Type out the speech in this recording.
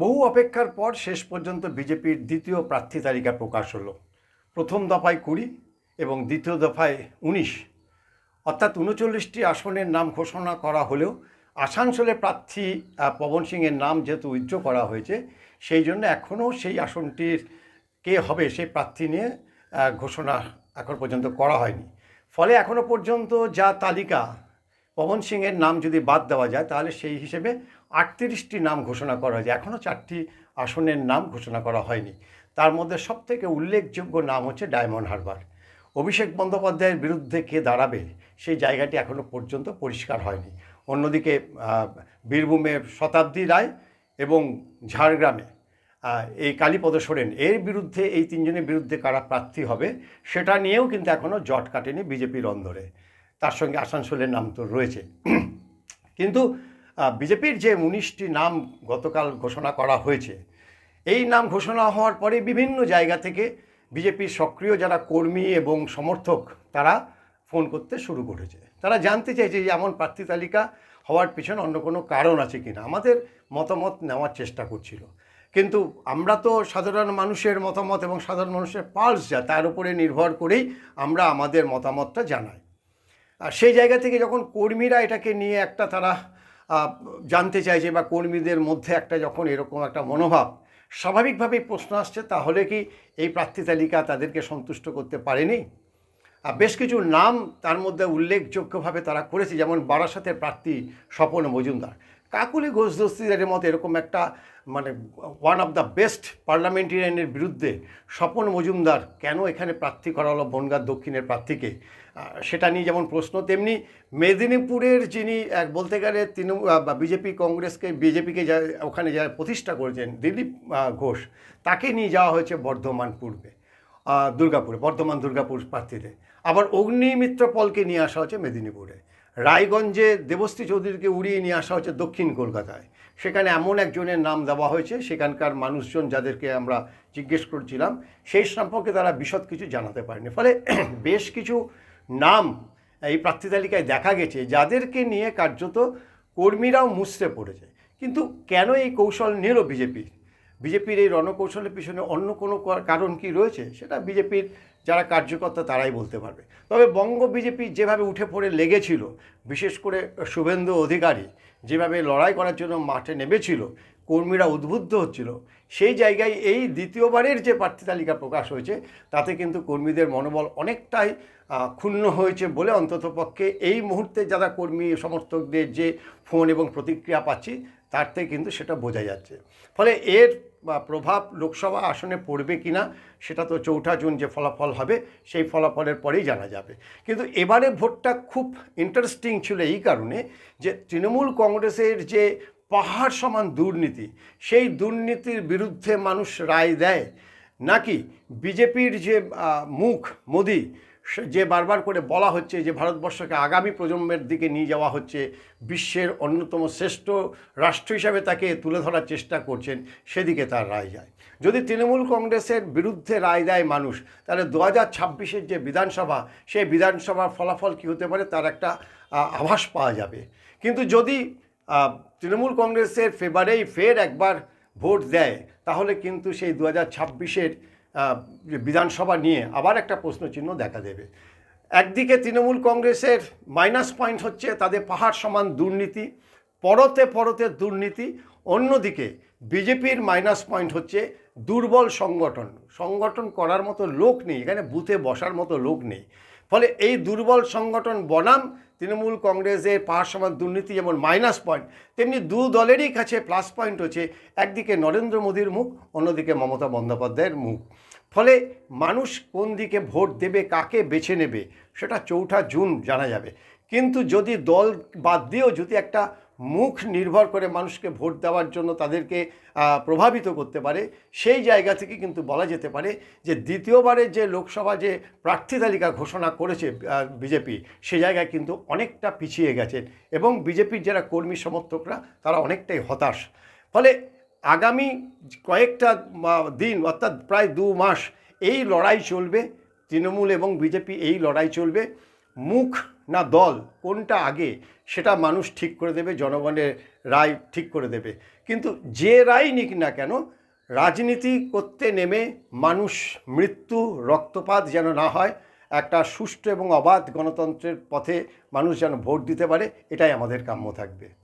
বহু অপেক্ষার পর শেষ পর্যন্ত বিজেপির দ্বিতীয় প্রার্থী তালিকা প্রকাশ হলো। প্রথম দফায় কুড়ি এবং দ্বিতীয় দফায় উনিশ। অর্থাৎ উনচল্লিশটি আসনের নাম ঘোষণা করা হলেও আসানসোলে প্রার্থী পবন সিংয়ের নাম যেহেতু উইথড্র করা হয়েছে, সেই জন্য এখনও সেই আসনটির কে হবে সেই প্রার্থী নিয়ে ঘোষণা এখন পর্যন্ত করা হয়নি। ফলে এখনও পর্যন্ত যা তালিকা পবন সিংয়ের নাম যদি বাদ দেওয়া যায়, তাহলে সেই হিসেবে আটত্রিশটি নাম ঘোষণা করা হয়েছে। এখনও চারটি আসনের নাম ঘোষণা করা হয়নি। তার মধ্যে সবথেকে উল্লেখযোগ্য নাম হচ্ছে ডায়মন্ড হারবার। অভিষেক বন্দ্যোপাধ্যায়ের বিরুদ্ধে কে দাঁড়াবে সেই জায়গাটি এখনও পর্যন্ত পরিষ্কার হয়নি। অন্যদিকে বীরভূমে শতাব্দী রায় এবং ঝাড়গ্রামে এই কালীপদ সোরেন, এর বিরুদ্ধে এই তিনজনের বিরুদ্ধে কারা প্রার্থী হবে সেটা নিয়েও কিন্তু এখনও জট কাটেনি বিজেপির অন্দরে। তার সঙ্গে আসানসোলের নাম তো রয়েছে। কিন্তু বিজেপির যে উনিশটি নাম গতকাল ঘোষণা করা হয়েছে, এই নাম ঘোষণা হওয়ার পরে বিভিন্ন জায়গা থেকে বিজেপির সক্রিয় যারা কর্মী এবং সমর্থক, তারা ফোন করতে শুরু করেছে। তারা জানতে চাইছে যে এমন প্রার্থী তালিকা হওয়ার পিছনে অন্য কোনো কারণ আছে কিনা। আমাদের মতামত নেওয়ার চেষ্টা করছিল। কিন্তু আমরা তো সাধারণ মানুষের মতামত এবং সাধারণ মানুষের পালস যা, তার উপরে নির্ভর করেই আমরা আমাদের মতামতটা জানাই। আর সেই জায়গা থেকে যখন কর্মীরা এটাকে নিয়ে একটা তারা জানতে চাইছে বা কর্মীদের মধ্যে একটা যখন এরকম একটা মনোভাব, স্বাভাবিকভাবেই প্রশ্ন আসছে, তাহলে কি এই প্রার্থী তালিকা তাদেরকে সন্তুষ্ট করতে পারেনি? আর বেশ কিছু নাম তার মধ্যে উল্লেখযোগ্যভাবে তারা করেছে, যেমন বারাসাতের প্রার্থী স্বপন মজুমদার। কাকুলি ঘোষ দস্তিদারের মতো এরকম একটা মানে ওয়ান অফ দ্য বেস্ট পার্লামেন্টেরিয়ানের বিরুদ্ধে স্বপন মজুমদার কেন এখানে প্রার্থী করা হলো বনগাঁ দক্ষিণের প্রার্থীকে? সেটা নিয়ে যেমন প্রশ্ন, তেমনি মেদিনীপুরের যিনি এক, বলতে গেলে তৃণমূল বা বিজেপি কংগ্রেসকে, বিজেপিকে যা, ওখানে যারা প্রতিষ্ঠা করেছেন, দিলীপ ঘোষ, তাকে নিয়ে যাওয়া হয়েছে বর্ধমান পূর্বে দুর্গাপুরে, বর্ধমান দুর্গাপুর প্রার্থীতে আবার অগ্নিমিত্র পলকে নিয়ে আসা হচ্ছে মেদিনীপুরে। রায়গঞ্জে দেবশ্রী চৌধুরীকে উড়িয়ে নিয়ে আসা হচ্ছে দক্ষিণ কলকাতায়। সেখানে এমন একজনের নাম দেওয়া হয়েছে, সেখানকার মানুষজন যাদেরকে আমরা জিজ্ঞেস করছিলাম, সেই সম্পর্কে তারা বিশদ কিছু জানাতে পারেনি। ফলে বেশ কিছু নাম এই প্রার্থী তালিকায় দেখা গেছে, যাদেরকে নিয়ে কার্যত কর্মীরাও মুছড়ে পড়েছে। কিন্তু কেন এই কৌশল নিল বিজেপি? বিজেপির এই রণকৌশলের পিছনে অন্য কোনো কারণ কি রয়েছে? সেটা বিজেপির যারা কার্যকর্তা তারাই বলতে পারবে। তবে বঙ্গ বিজেপি যেভাবে উঠে পড়ে লেগেছিল, বিশেষ করে শুভেন্দু অধিকারী যেভাবে লড়াই করার জন্য মাঠে নেমেছিল, কর্মীরা উদ্বুদ্ধ হচ্ছিল, সেই জায়গায় এই দ্বিতীয়বারের যে প্রার্থী তালিকা প্রকাশ হয়েছে, তাতে কিন্তু কর্মীদের মনোবল অনেকটাই ক্ষুণ্ণ হয়েছে বলে অন্ততপক্ষে এই মুহূর্তে যারা কর্মী, সমর্থকদের যে ফোন এবং প্রতিক্রিয়া পাচ্ছি, তার থেকে কিন্তু সেটা বোঝা যাচ্ছে। ফলে এর বা প্রভাব লোকসভা আসনে পড়বে কিনা সেটা তো চৌঠা জুন যে ফলাফল হবে, সেই ফলাফলের পরেই জানা যাবে। কিন্তু এবারে ভোটটা খুব ইন্টারেস্টিং ছিল এই কারণে যে তৃণমূল কংগ্রেসের যে পাহাড় সমান দুর্নীতি, সেই দুর্নীতির বিরুদ্ধে মানুষ রায় দেয়। নাকি বিজেপির যে মুখ মোদি যে বারবার করে বলা হচ্ছে যে ভারতবর্ষকে আগামী প্রজন্মের দিকে নিয়ে যাওয়া হচ্ছে, বিশ্বের অন্যতম শ্রেষ্ঠ রাষ্ট্র হিসাবে তাকে তুলে ধরার চেষ্টা করছেন, সেদিকে তার রায় যায়। যদি তৃণমূল কংগ্রেসের বিরুদ্ধে রায় দেয় মানুষ, তাহলে দু হাজার ছাব্বিশের যে বিধানসভা, সেই বিধানসভার ফলাফল কী হতে পারে তার একটা আভাস পাওয়া যাবে। কিন্তু যদি তৃণমূল কংগ্রেসের ফেভারেই ফের একবার ভোট দেয়, তাহলে কিন্তু সেই দু হাজার ছাব্বিশের বিধানসভা নিয়ে আবার একটা প্রশ্নচিহ্ন দেখা দেবে। একদিকে তৃণমূল কংগ্রেসের মাইনাস পয়েন্ট হচ্ছে তাদের পাহাড় সমান দুর্নীতি, পরতে পরতে দুর্নীতি। অন্যদিকে বিজেপির মাইনাস পয়েন্ট হচ্ছে দুর্বল সংগঠন। সংগঠন করার মতো লোক নেই, এখানে বুথে বসার মতো লোক নেই। ফলে এই দুর্বল সংগঠন বনাম তৃণমূল কংগ্রেসের পাহাড় সমান দুর্নীতি যেমন মাইনাস পয়েন্ট তেমনি দু দলেরই কাছে প্লাস পয়েন্ট হচ্ছে। একদিকে নরেন্দ্র মোদীর মুখ, অন্যদিকে মমতা বন্দ্যোপাধ্যায়ের মুখ। ফলে মানুষ কোন দিকে ভোট দেবে, কাকে বেছে নেবে, সেটা চৌঠা জুন জানা যাবে। কিন্তু যদি দল বাদ দিয়েও যদি একটা মুখ নির্ভর করে মানুষকে ভোট দেওয়ার জন্য তাদেরকে প্রভাবিত করতে পারে। সেই জায়গা থেকে কিন্তু বলা যেতে পারে যে দ্বিতীয়বারের যে লোকসভা যে প্রার্থী তালিকা ঘোষণা করেছে বিজেপি, সে জায়গায় কিন্তু অনেকটা পিছিয়ে গেছে এবং বিজেপির যারা কর্মী সমর্থকরা, তারা অনেকটাই হতাশ। ফলে আগামী কয়েকটা দিন অর্থাৎ প্রায় দু মাস এই লড়াই চলবে, তৃণমূল এবং বিজেপি এই লড়াই চলবে। মুখ না দল, কোনটা আগে, সেটা মানুষ ঠিক করে দেবে, জনগণের রায় ঠিক করে দেবে। কিন্তু যে রায় নিক না কেন, রাজনীতি করতে নেমে মানুষ মৃত্যু, রক্তপাত যেন না হয়, একটা সুষ্ঠু এবং অবাধ গণতন্ত্রের পথে মানুষ যেন ভোট দিতে পারে, এটাই আমাদের কাম্য থাকবে।